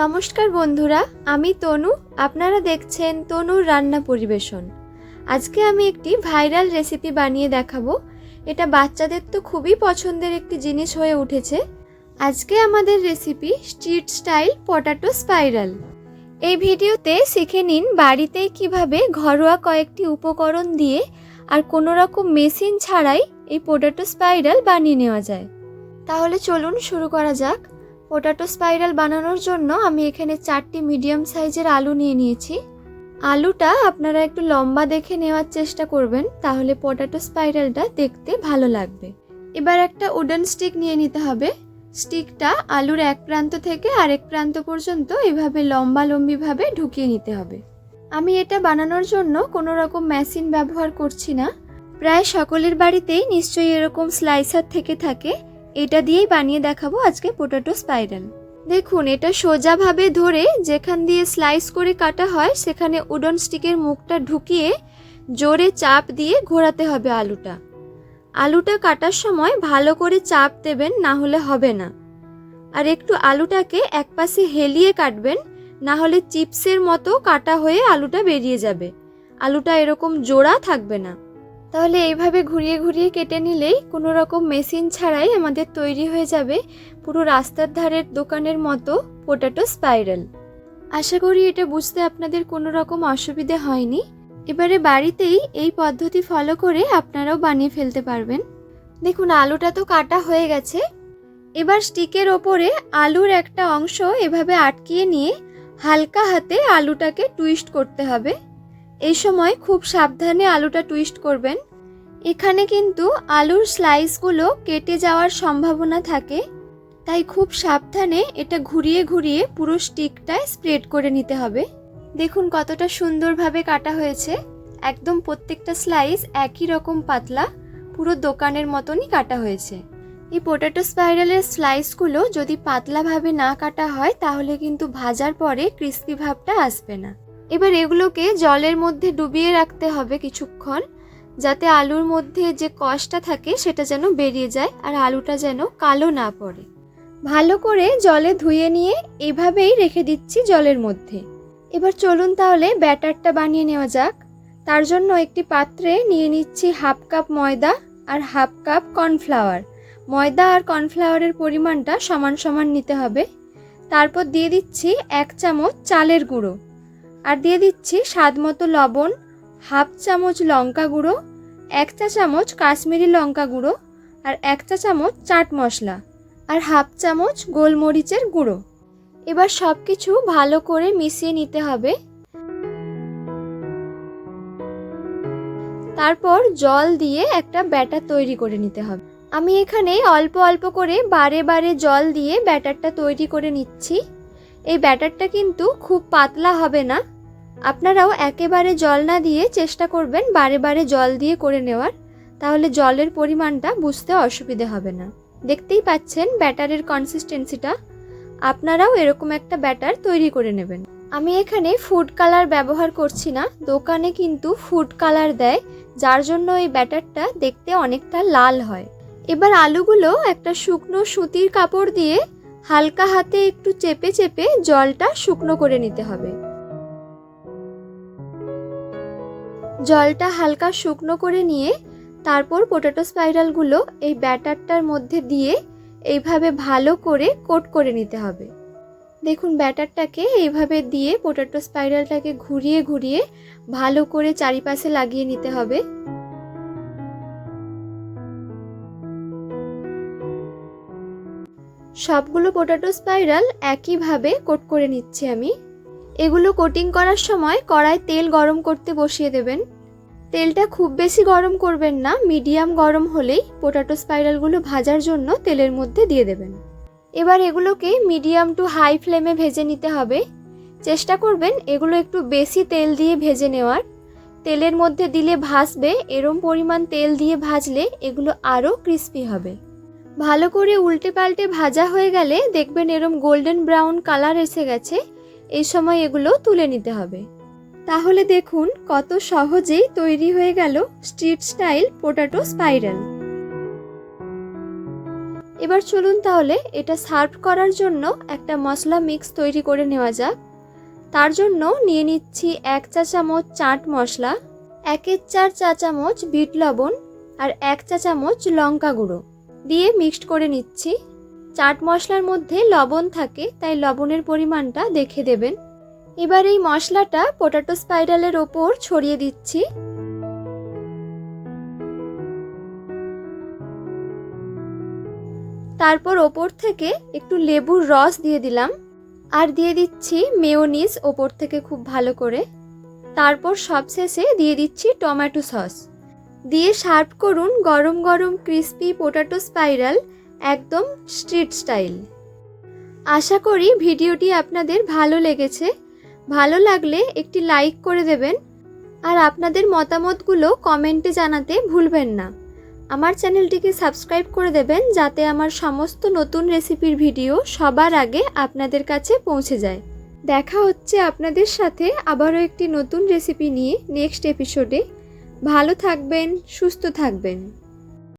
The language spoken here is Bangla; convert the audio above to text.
নমস্কার বন্ধুরা, আমি তনু। আপনারা দেখছেন তনুর রান্না পরিবেশন। আজকে আমি একটি ভাইরাল রেসিপি বানিয়ে দেখাবো। এটা বাচ্চাদের তো খুবই পছন্দের একটি জিনিস হয়ে উঠেছে। আজকে আমাদের recipe street style potato spiral. এই ভিডিওতে শিখে নিন বাড়িতেই কীভাবে ঘরোয়া কয়েকটি উপকরণ দিয়ে আর কোনো রকম মেশিন ছাড়াই এই পটাটো স্পাইরাল বানিয়ে নেওয়া যায়। তাহলে চলুন শুরু করা যাক। পোটাটো স্পাইরাল বানানোর জন্য আমি এখানে চারটি মিডিয়াম সাইজের আলু নিয়ে নিয়েছি। আলুটা আপনারা একটু লম্বা দেখে নেওয়ার চেষ্টা করবেন, তাহলে পটাটো স্পাইরালটা দেখতে ভালো লাগবে। এবার একটা উডেন স্টিক নিয়ে নিতে হবে। স্টিকটা আলুর এক প্রান্ত থেকে আরেক প্রান্ত পর্যন্ত এভাবে লম্বা লম্বিভাবে ঢুকিয়ে নিতে হবে। আমি এটা বানানোর জন্য কোনো রকম মেশিন ব্যবহার করছি না। প্রায় সকলের বাড়িতেই নিশ্চয়ই এরকম স্লাইসার থেকে থাকে। এটা দিয়েই বানিয়ে দেখাবো আজকে পোটাটো স্পাইরাল দেখুন, এটা সোজাভাবে ধরে যেখান দিয়ে স্লাইস করে কাটা হয়, সেখানে উডন স্টিকের মুখটা ঢুকিয়ে জোরে চাপ দিয়ে ঘোরাতে হবে আলুটা। আলুটা কাটার সময় ভালো করে চাপ দেবেন, না হলে হবে না। আর একটু আলুটাকে একপাশে হেলিয়ে কাটবেন, না হলে চিপসের মতো কাটা হয়ে আলুটা বেরিয়ে যাবে। আলুটা এরকম জোড়া থাকবে না। তাহলে এইভাবে ঘুরিয়ে ঘুরিয়ে কেটে নিলেই কোনো রকম মেশিন ছাড়াই আমাদের তৈরি হয়ে যাবে পুরো রাস্তার ধারের দোকানের মতো পোটাটো স্পাইরাল আশা করি এটা বুঝতে আপনাদের কোনো রকম অসুবিধে হয়নি। এবারে বাড়িতেই এই পদ্ধতি ফলো করে আপনারাও বানিয়ে ফেলতে পারবেন। দেখুন, আলুটা তো কাটা হয়ে গেছে। এবার স্টিকের ওপরে আলুর একটা অংশ এভাবে আটকিয়ে নিয়ে হালকা হাতে আলুটাকে টুইস্ট করতে হবে। এই সময় খুব সাবধানে আলুটা টুইস্ট করবেন। এখানে কিন্তু আলুর স্লাইসগুলো কেটে যাওয়ার সম্ভাবনা থাকে, তাই খুব সাবধানে এটা ঘুরিয়ে ঘুরিয়ে পুরো স্টিকটায় স্প্রেড করে নিতে হবে। দেখুন কতটা সুন্দরভাবে কাটা হয়েছে। একদম প্রত্যেকটা স্লাইস একই রকম পাতলা, পুরো দোকানের মতনই কাটা হয়েছে। এই পোটাটো স্পাইরালের স্লাইসগুলো যদি পাতলাভাবে না কাটা হয়, তাহলে কিন্তু ভাজার পরে ক্রিস্পি ভাবটা আসবে না। এবার এগুলোকে জলের মধ্যে ডুবিয়ে রাখতে হবে কিছুক্ষণ, যাতে আলুর মধ্যে যে কষটা থাকে সেটা যেন বেরিয়ে যায় আর আলুটা যেন কালো না পড়ে। ভালো করে জলে ধুয়ে নিয়ে এভাবেই রেখে দিচ্ছি জলের মধ্যে। এবার চলুন তাহলে ব্যাটারটা বানিয়ে নেওয়া যাক। তার জন্য একটি পাত্রে নিয়ে নিচ্ছি হাফ কাপ ময়দা আর হাফ কাপ কর্নফ্লাওয়ার। ময়দা আর কর্নফ্লাওয়ারের পরিমাণটা সমান সমান নিতে হবে। তারপর দিয়ে দিচ্ছি এক চামচ চালের গুঁড়ো। আর দিয়ে দিচ্ছি স্বাদ মতো লবণ, হাফ চামচ লঙ্কা গুঁড়ো, এক চা চামচ কাশ্মীরি লঙ্কা গুঁড়ো আর এক চা চামচ চাট মশলা আর হাফ চামচ গোলমরিচের গুঁড়ো। এবার সব কিছু ভালো করে মিশিয়ে নিতে হবে। তারপর জল দিয়ে একটা ব্যাটার তৈরি করে নিতে হবে। আমি এখানে অল্প অল্প করে বারে বারে জল দিয়ে ব্যাটারটা তৈরি করে নিচ্ছি। এই ব্যাটারটা কিন্তু খুব পাতলা হবে না। আপনারাও একেবারে জল না দিয়ে চেষ্টা করবেন বারে বারে জল দিয়ে করে নেওয়ার, তাহলে জলের পরিমাণটা বুঝতে অসুবিধে হবে না। দেখতেই পাচ্ছেন ব্যাটারের কনসিস্টেন্সিটা আপনারাও এরকম একটা ব্যাটার তৈরি করে নেবেন। আমি এখানে ফুড কালার ব্যবহার করছি না, দোকানে কিন্তু ফুড কালার দেয়, যার জন্য এই ব্যাটারটা দেখতে অনেকটা লাল হয়। এবার আলুগুলো একটা শুকনো সুতির কাপড় দিয়ে হালকা হাতে একটু চেপে চেপে জলটা শুকনো করে নিতে হবে। জলটা হালকা শুকনো করে নিয়ে তারপর পোটাটো স্পাইরালগুলো এই ব্যাটারটার মধ্যে দিয়ে এইভাবে ভালো করে কোট করে নিতে হবে। দেখুন ব্যাটারটাকে এইভাবে দিয়ে পোটাটো স্পাইরালটাকে ঘুরিয়ে ঘুরিয়ে ভালো করে চারিপাশে লাগিয়ে নিতে হবে। সবগুলো পোটাটো স্পাইরাল একইভাবে কোট করে নিচ্ছি আমি। এগুলো কোটিং করার সময় কড়ায় তেল গরম করতে বসিয়ে দেবেন। তেলটা খুব বেশি গরম করবেন না, মিডিয়াম গরম হলেই পোটাটো স্পাইরালগুলো ভাজার জন্য তেলের মধ্যে দিয়ে দেবেন। এবার এগুলোকে মিডিয়াম টু হাই ফ্লেমে ভেজে নিতে হবে। চেষ্টা করবেন এগুলো একটু বেশি তেল দিয়ে ভেজে নেওয়ার। তেলের মধ্যে দিলে ভাসবে এরম পরিমাণ তেল দিয়ে ভাজলে এগুলো আরও ক্রিস্পি হবে। ভালো করে উল্টে পাল্টে ভাজা হয়ে গেলে দেখবেন এরম গোল্ডেন ব্রাউন কালার এসে গেছে। এই সময় এগুলো তুলে নিতে হবে। তাহলে দেখুন কত সহজেই তৈরি হয়ে গেল স্ট্রিট স্টাইল পোটাটো স্পাইরাল। এবার চলুন তাহলে এটা সার্ভ করার জন্য একটা মশলা মিক্স তৈরি করে নেওয়া যাক। তার জন্য নিয়ে নিচ্ছি এক চা চামচ চাট মশলা, একের চার চা চামচ বিট লবণ আর এক চা চামচ লঙ্কা গুঁড়ো। দিয়ে মিক্সড করে নিচ্ছি। চাট মশলার মধ্যে লবণ থাকে, তাই লবণের পরিমাণটা দেখে দেবেন। এবার এই মশলাটা পোটাটো স্পাইরালের ওপর ছড়িয়ে দিচ্ছি। তারপর ওপর থেকে একটু লেবুর রস দিয়ে দিলাম। আর দিয়ে দিচ্ছি মেয়োনিজ ওপর থেকে খুব ভালো করে। তারপর সবশেষে দিয়ে দিচ্ছি টমেটো সস। দিয়ে সার্ভ করুন গরম গরম ক্রিস্পি পোটাটো স্পাইরাল একদম স্ট্রিট স্টাইল। আশা করি ভিডিওটি আপনাদের ভালো লেগেছে। ভালো লাগলে একটি লাইক করে দেবেন। আর আপনাদের মতামতগুলো কমেন্টে জানাতে ভুলবেন না। আমার চ্যানেলটিকে সাবস্ক্রাইব করে দেবেন যাতে আমার সমস্ত নতুন রেসিপির ভিডিও সবার আগে আপনাদের কাছে পৌঁছে যায়। দেখা হচ্ছে আপনাদের সাথে আবারও একটি নতুন রেসিপি নিয়ে নেক্সট এপিসোডে। ভালো থাকবেন, সুস্থ থাকবেন।